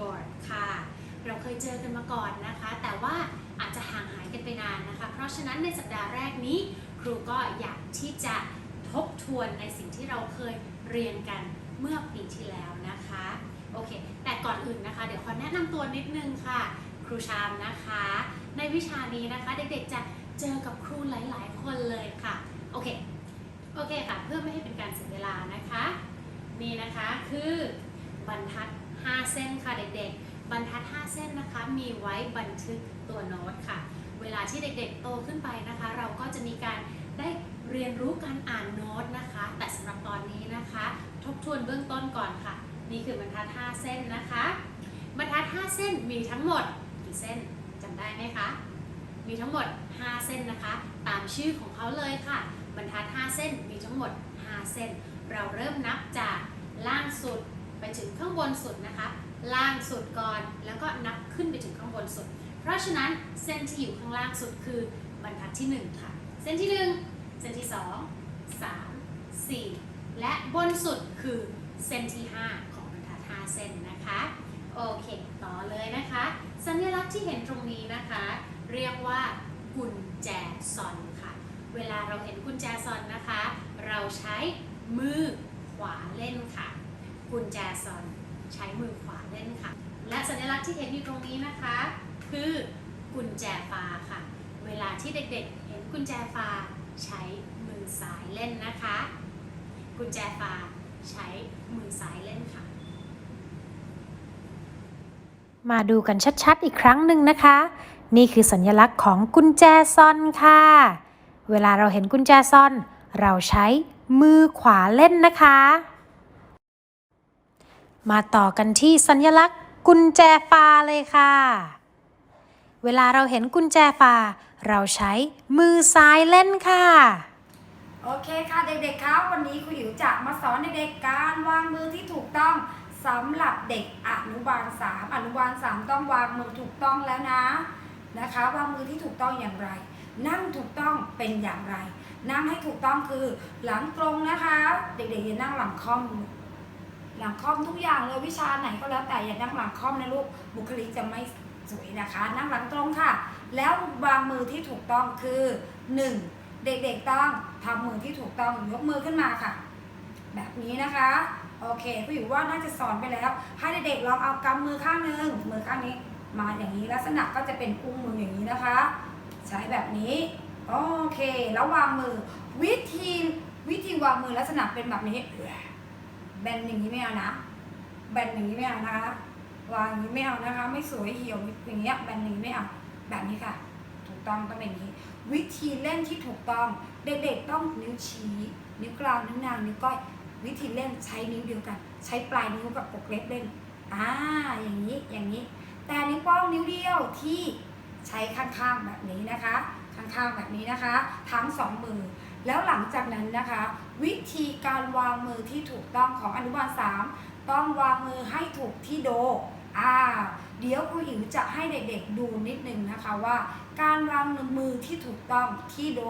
บอร์ดค่ะ เราเคยเจอกันมาก่อนนะคะ แต่ว่าอาจจะห่างหายกันไปนานนะคะ เพราะฉะนั้นในสัปดาห์แรกนี้ ครูก็อยากที่จะทบทวนในสิ่งที่เราเคยเรียนกันเมื่อปีที่แล้วนะคะ โอเค แต่ก่อนอื่นนะคะ เดี๋ยวขอแนะนำตัวนิดนึงค่ะ ครูชามนะคะ ในวิชานี้นะคะเด็กๆจะเจอกับครูหลายๆ คนเลยค่ะ โอเค โอเคค่ะ เพื่อไม่ให้เป็นการเสียเวลานะคะ นี่นะคะคือบรรทัด 5 เส้นค่ะเด็กๆ บรรทัด 5 เส้นนะคะ มีไว้บันทึกตัวโน้ตค่ะ เวลาที่เด็กๆ โตขึ้นไปนะคะ เราก็จะมีการได้เรียนรู้การอ่านโน้ตนะคะ แต่สำหรับตอนนี้นะคะ ทบทวนเบื้องต้นก่อนค่ะ นี่คือบรรทัด 5 เส้นนะคะ บรรทัด 5 เส้นมีทั้งหมดกี่เส้นจำได้ไหมคะมีทั้งหมด 5 เส้นนะคะ ตามชื่อของเขาเลยค่ะ บรรทัด 5 เส้นมีทั้งหมด 5 เส้น เราเริ่มนับจากล่างสุด ถึงข้างบนสุดนะคะ ล่างสุดก่อนแล้วก็นับขึ้นไปถึงข้างบนสุด เพราะฉะนั้นเส้นที่อยู่ข้างล่างสุดคือบรรทัดที่ 1 ค่ะ เส้นที่ 1 เส้นที่ 2 3 4 และบนสุดคือเส้นที่ 5 ของบรรทัด5เส้นนะคะโอเคต่อเลยนะคะ สัญลักษณ์ที่เห็นตรงนี้นะคะ เรียกว่ากุญแจซอนค่ะ เวลาเราเห็นกุญแจซอนนะคะ เราใช้มือขวาเล่นค่ะ กุญแจซอนใช้มือขวาเล่นค่ะ และสัญลักษณ์ที่เห็นอยู่ตรงนี้นะคะ คือกุญแจฟ้าค่ะ เวลาที่เด็กๆ เห็นกุญแจฟ้าใช้มือซ้ายเล่นนะคะ กุญแจฟ้าใช้มือซ้ายเล่นค่ะ มาดูกันชัดๆ อีกครั้งหนึ่งนะคะ นี่คือสัญลักษณ์ของกุญแจซอนค่ะ เวลาเราเห็นกุญแจซอน เราใช้มือขวาเล่นนะคะ มาต่อกันที่สัญลักษณ์กุญแจฟ้าเลยค่ะ เวลาเราเห็นกุญแจฟ้าเราใช้มือซ้ายเล่นค่ะ โอเคค่ะเด็กๆครับวันนี้ครูอิ๋วจะมาสอนเด็กๆการวางมือที่ถูกต้องสำหรับเด็กอนุบาล3อนุบาล3ต้องวางมือถูกต้องแล้วนะนะคะวางมือที่ถูกต้องอย่างไร นั่งถูกต้องเป็นอย่างไร นั่งให้ถูกต้องคือหลังตรงนะคะ เด็กๆอย่านั่งหลังค่อม หลังค่อมทุกอย่างเลยวิชาไหนก็แล้วแต่อย่านั่งหลังค่อมนะลูกบุคลิกจะไม่สวยนะคะ นั่งหลังตรงค่ะ แล้ววางมือที่ถูกต้องคือหนึ่งเด็กๆต้องทำมือที่ถูกต้องยกมือขึ้นมาค่ะ แบบนี้นะคะโอเคผู้อยู่ว่าน่าจะสอนไปแล้ว ให้เด็กๆลองเอากำมือข้างหนึงมือข้างนี้ มาอย่างนี้ลักษณะก็จะเป็นอุ้งมืออย่างนี้นะคะ ใช้แบบนี้โอเคแล้ววางมือ วิธีวิธีวางมือลักษณะเป็นแบบนี้ แบนอย่างนี้ไม่เอานะแบนอย่างนี้ไม่เอานะคะ วางอย่างนี้ไม่เอานะคะ ไม่สวยเหี่ยวอย่างเงี้ยแบนอย่างนี้ไม่เอาแบบนี้ค่ะ ถูกต้องต้องเป็นอย่างนี้ วิธีเล่นที่ถูกต้อง เด็กๆต้องนิ้วชี้ นิ้วกลางนิ้วนางนิ้วก้อยวิธีเล่นใช้นิ้วเดียวกัน ใช้ปลายนิ้วกับปกเล็บเล่นอ่าอย่างนี้อย่างนี้ แต่นิ้วโป้งนิ้วเดียวที่ใช้ข้างๆแบบนี้นะคะ ข้างๆแบบนี้นะคะ ทั้งสองมือ แล้วหลังจากนั้นนะคะ วิธีการวางมือที่ถูกต้องของอนุบาลสามต้องวางมือให้ถูกที่โดอ่าเดี๋ยวครูอิ๋วจะให้เด็กๆดูนิดนึงนะคะว่า การวางมือที่ถูกต้องที่โด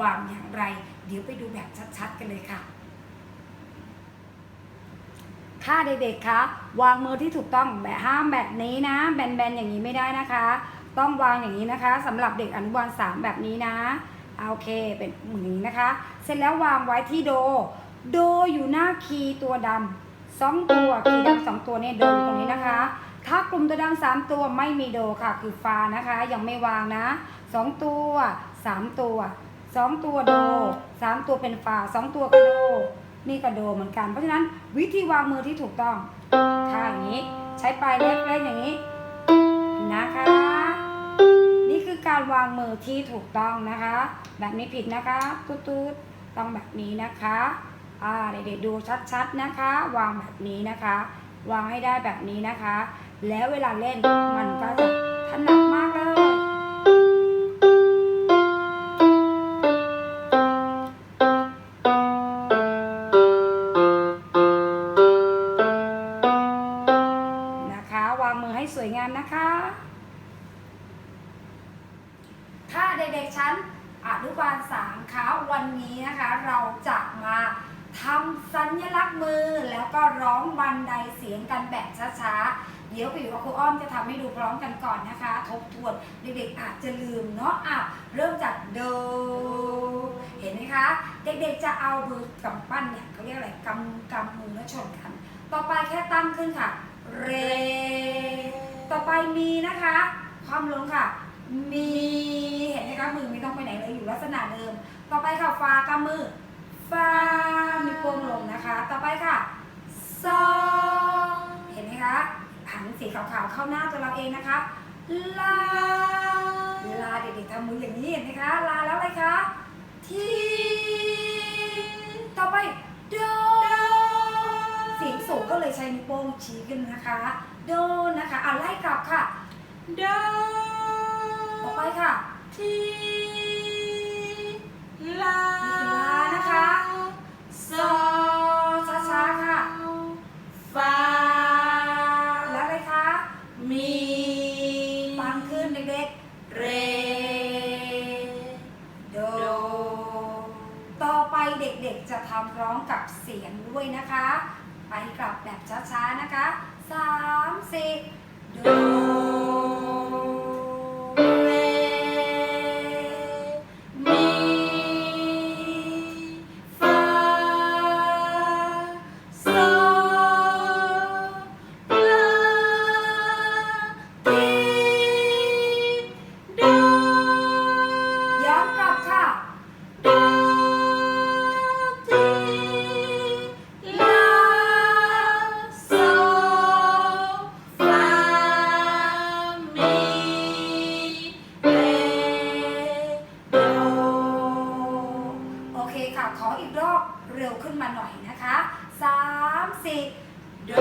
วางอย่างไร เดี๋ยวไปดูแบบชัดๆ กันเลยค่ะค่ะเด็กๆคะวางมือที่ถูกต้องแบบห้ามแบบนี้นะ แบนๆอย่างนี้ไม่ได้นะคะ ต้องวางอย่างนี้นะคะสำหรับเด็กอนุบาลสามแบบนี้นะ โอเคเป็นอย่างนี้นะคะ เสร็จแล้ววางไว้ที่โด โดอยู่หน้าคีย์ตัวดำสองตัวคีย์ดำสองตัวเนี่ยโดอยู่ตรงนี้นะคะ ถ้ากลุ่มตัวดำสามตัวไม่มีโดค่ะ คือฟานะคะ ยังไม่วางนะสองตัวสามตัวสองตัวโดสามตัวเป็นฟาสองตัวก็โดนี่ก็โดเหมือนกัน เพราะฉะนั้นวิธีวางมือที่ถูกต้องค่ะอย่างนี้ ใช้ปลายเล็บเล่นอย่างนี้นะคะ คือการวางมือที่ถูกต้องนะคะ แบบนี้ผิดนะคะตุ๊ดๆต้องแบบนี้นะคะอ่าเด็กๆดูชัดๆนะคะ วางแบบนี้นะคะ วางให้ได้แบบนี้นะคะ แล้วเวลาเล่นมันก็จะถนัดมากเลย เสียงกันแบบช้าๆ เดี๋ยวพี่อยู่กับครูอ้อมจะทำให้ดูพร้อมกันก่อนนะคะ ทบทวนเด็กๆอาจจะลืมเนาะอะเริ่มจากโด เห็นไหมคะ เด็กๆจะเอามือกำปั้นเนี่ยเขาเรียกอะไรกำกำมือแล้วชนกัน ต่อไปแค่ตั้งขึ้นค่ะ เร ต่อไปมีนะคะความลงค่ะ มีเห็นไหมคะมือไม่ต้องไปไหนเลยอยู่ลักษณะเดิม ต่อไปค่ะฟากำมือฟามีโป้งลงนะคะ ต่อไปค่ะ เข้าหน้าตัวเราเองนะคะ ลา เวลาเด็กๆทำมืออย่างนี้เห็นไหมคะ ลาแล้วอะไรคะ ทีต่อไปโดเสียงสูงก็เลยใช้นิ้วโป้งชี้ขึ้นนะคะ โดนะคะอะไล่กลับค่ะ โดต่อไปค่ะ ทีลานี่คือลานะคะโซช้ เร็วขึ้นมาหน่อยนะคะสามสี่โด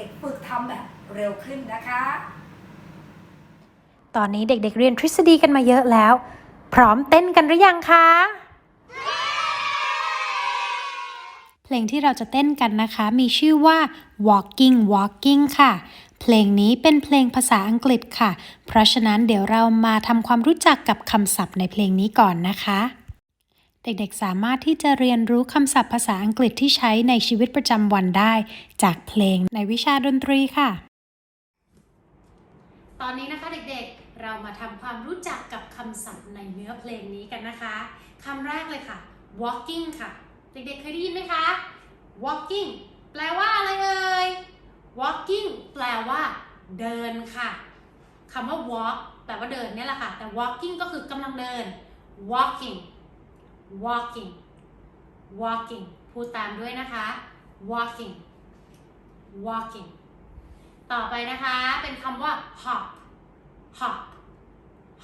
ด็กๆฝึกทำแบบเร็วขึ้นนะคะ ตอนนี้เด็กๆเรียนทฤษฎีกันมาเยอะแล้ว พร้อมเต้นกันหรือยังคะ เพลงที่เราจะเต้นกันนะคะ มีชื่อว่า Walking Walking ค่ะ เพลงนี้เป็นเพลงภาษาอังกฤษค่ะ เพราะฉะนั้นเดี๋ยวเรามาทำความรู้จักกับคำศัพท์ในเพลงนี้ก่อนนะคะ เด็กๆ สามารถที่จะเรียนรู้คำศัพท์ภาษาอังกฤษที่ใช้ในชีวิตประจำวันได้ จากเพลงในวิชาดนตรีค่ะ ตอนนี้นะคะเด็กๆ เรามาทำความรู้จักกับคำศัพท์ในเนื้อเพลงนี้กันนะคะคำแรกเลยค่ะ walking ค่ะ เด็กๆ เคยได้ยินไหมคะ walking แปลว่าอะไรเอ่ย walking แปลว่าเดินค่ะคำว่า walk แปลว่าเดินเนี่ยแหละค่ะ แต่ walking ก็คือกำลังเดิน walking walking walking พูดตามด้วยนะคะ walking walking ต่อไปนะคะ เป็นคำว่า hop hop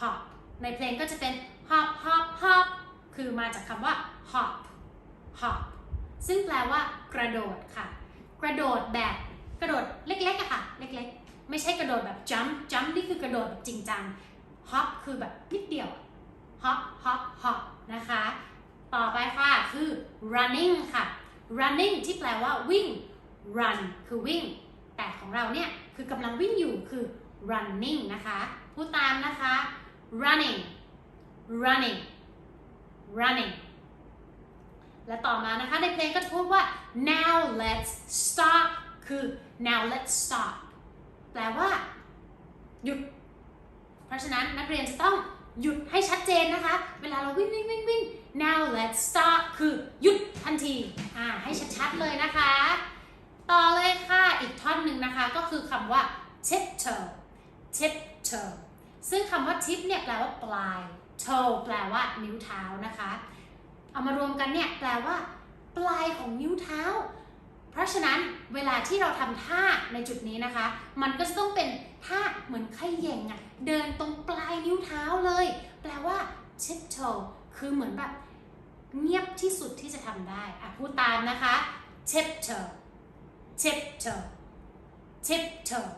hop ในเพลงก็จะเป็น hop hop hop คือมาจากคำว่า hop hop ซึ่งแปลว่ากระโดดค่ะ กระโดดแบบกระโดดเล็กๆอะค่ะ เล็กๆ ไม่ใช่กระโดดแบบ jump jump นี่คือกระโดดแบบจริงจัง hop คือแบบนิดเดียว hop hop hop นะคะ ต่อไปค่ะคือ running ค่ะ running ที่แปลว่าวิ่ง run คือวิ่ง แต่ของเราเนี่ยคือกำลังวิ่งอยู่คือ running นะคะพูดตามนะคะ running running running และต่อมานะคะในเพลงก็จะพูดว่า now let's stop คือ now let's stop แปลว่า หยุด เพราะฉะนั้นนักเรียนจะต้องหยุดให้ชัดเจนนะคะ เวลาเราวิ่งวิ่งวิ่งวิ่ง now let's stop คือหยุดทันทีอ่าให้ชัดๆเลยนะคะ ต่อเลยค่ะ อีกท่อนหนึ่งนะคะ ก็คือคำว่า tiptoe tiptoe ซึ่งคำว่า tip เนี่ยแปลว่าปลาย toe แปลว่านิ้วเท้านะคะ เอามารวมกันเนี่ยแปลว่า ปลายของนิ้วเท้า เพราะฉะนั้นเวลาที่เราทำท่าในจุดนี้นะคะ มันก็จะต้องเป็นท่าเหมือนไขย่งอะเดินตรงปลายนิ้วเท้าเลย แปลว่า tiptoe คือเหมือนแบบ เงียบที่สุดที่จะทำได้อะพูดตามนะคะ tiptoe tiptoe tiptoe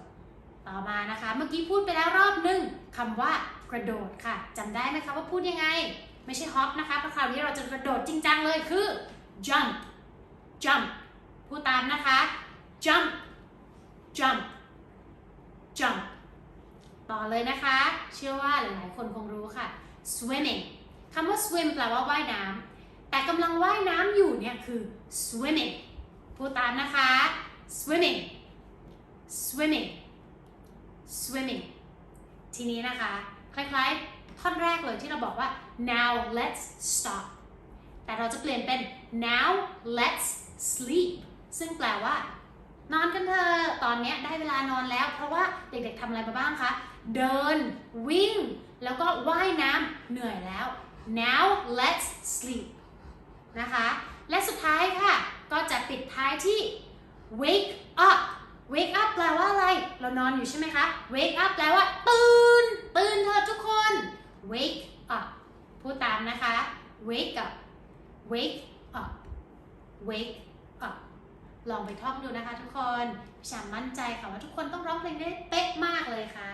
ต่อมานะคะ เมื่อกี้พูดไปแล้วรอบหนึ่งคำว่ากระโดดค่ะจำได้ไหมคะว่าพูดยังไง ไม่ใช่ hop นะคะเพราะคราวนี้เราจะกระโดดจริงจังเลยคือ jump jump พูดตามนะคะ jump jump jump ต่อเลยนะคะ เชื่อว่าหลายๆ คนคงรู้ค่ะ swimming คำว่า swim แปลว่าว่ายน้ำ กำลังว่ายน้ำอยู่เนี่ยคือ swimming พูดตามนะคะ swimming swimming swimming ทีนี้นะคะ คล้ายๆ ท่อนแรกเลยที่เราบอกว่า now let's stop แต่เราจะเปลี่ยนเป็น now let's sleep ซึ่งแปลว่า นอนกันเถอะตอนนี้ได้เวลานอนแล้ว เพราะว่าเด็กๆทำอะไรมาบ้างคะ เดิน วิ่ง แล้วก็ว่ายน้ำเหนื่อยแล้ว now let's นะคะ และสุดท้ายค่ะ ก็จะปิดท้ายที่ wake up wake up แปลว่าอะไร เรานอนอยู่ใช่ไหมคะ wake up แปลว่าตื่น ตื่นเถอะทุกคน wake up พูดตามนะคะ wake up wake up wake up ลองไปท่องดูนะคะทุกคนพี่ชามั่นใจค่ะว่าทุกคนต้องร้องเพลงได้เป๊ะมากเลยค่ะ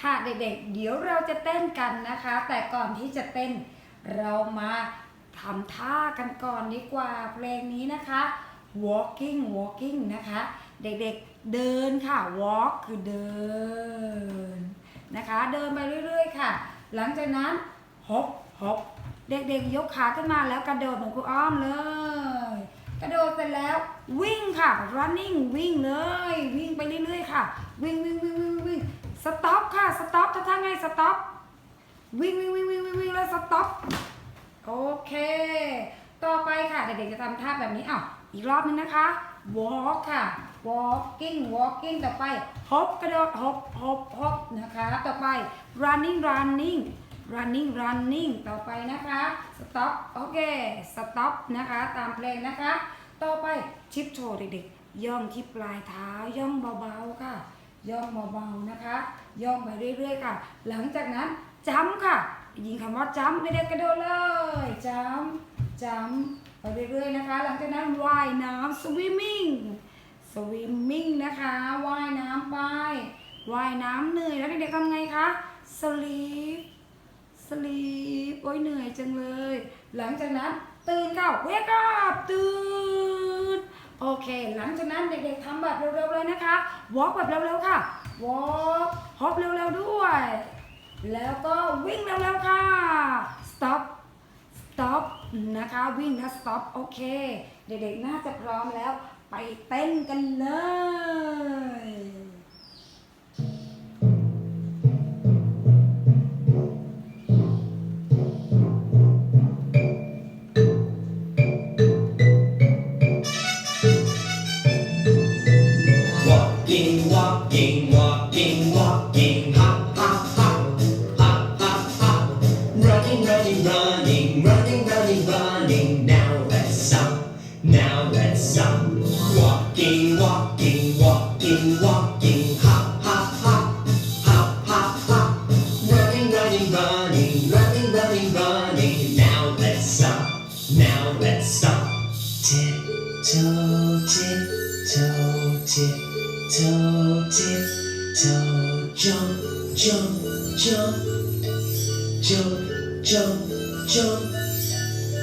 ค่ะเด็กๆ เดี๋ยวเราจะเต้นกันนะคะ แต่ก่อนที่จะเต้นเรามา ทำท่ากันก่อนดีกว่าเพลงนี้นะคะ walking walking นะคะ เด็กๆเดินค่ะ walk คือเดินนะคะ เดินไปเรื่อยๆค่ะ หลังจากนั้น hop hop เด็กๆยกขาขึ้นมาแล้วกระโดดเหมือนครูอ้อมเลย กระโดดเสร็จแล้ววิ่งค่ะ running วิ่งเลย วิ่งไปเรื่อยๆค่ะ วิ่งวิ่งวิ่งวิ่งวิ่งสต็อปค่ะสต็อปถ้าทางไงสต็อปวิ่งวิ่งวิ่งวิ่งวิ่งวิ่งแล้วสต็อป โอเค ต่อไปค่ะเด็กๆจะทำท่าแบบนี้อ้าวอีกรอบนึงนะคะ walk ค่ะ walking walking ต่อไป hop กระโดด hop hop hop นะคะ ต่อไป running running running running ต่อไปนะคะ stop โอเค stop นะคะ ตามเพลงนะคะ ต่อไปชิปโชว์เด็กๆ ย่องที่ปลายเท้า ย่องเบาๆค่ะ ย่องเบาๆนะคะ ย่องไปเรื่อยๆค่ะ หลังจากนั้นจ้ำค่ะ ยิงคำว่าจ้ำไม่ได้กระโดดเลยจ้ำจ้ำไปเรื่อยๆนะคะ หลังจากนั้นว่ายน้ำ swimming swimming นะคะว่ายน้ำไปว่ายน้ำเหนื่อยแล้วเด็กๆทำไงคะ sleep sleep โอ้ยเหนื่อยจังเลย หลังจากนั้นตื่นค่ะ wake up ตื่นโอเค หลังจากนั้นเด็กๆทำแบบเร็วๆเลยนะคะ walk แบบเร็วๆค่ะ walk hop เร็วๆด้วย แล้วก็วิ่งเร็วๆค่ะ stop stop นะคะ วิ่งนะ stop โอเค เด็กๆ น่าจะพร้อมแล้ว ไปเต้นกันเลย jump, jump, jump, jump, jump, jump.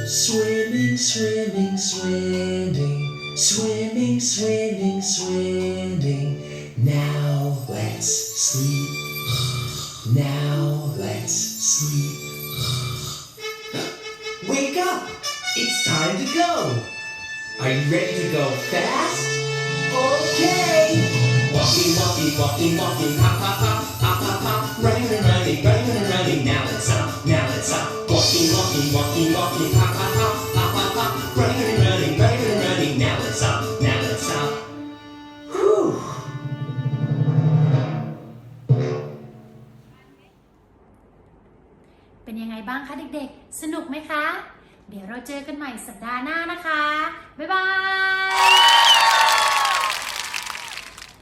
Swimming, swimming, swimming, swimming, swimming, swimming. Now let's sleep. Now let's sleep. Wake up! It's time to go! Are you ready to go fast? Okay! Walking, walking, walking, walking, hop, hop, hop, hop, hop, hop. Running and running, running and running. Now let's stop, now let's stop. Walking, walking, walking, walking, hop, hop, hop, hop, hop, hop. Running and running, running and running. Now let's stop, now let's stop. Whew! เป็นยังไงบ้างคะเด็กๆ สนุกไหมคะ เดี๋ยวเราเจอกันใหม่สัปดาห์หน้านะคะ บ๊ายบาย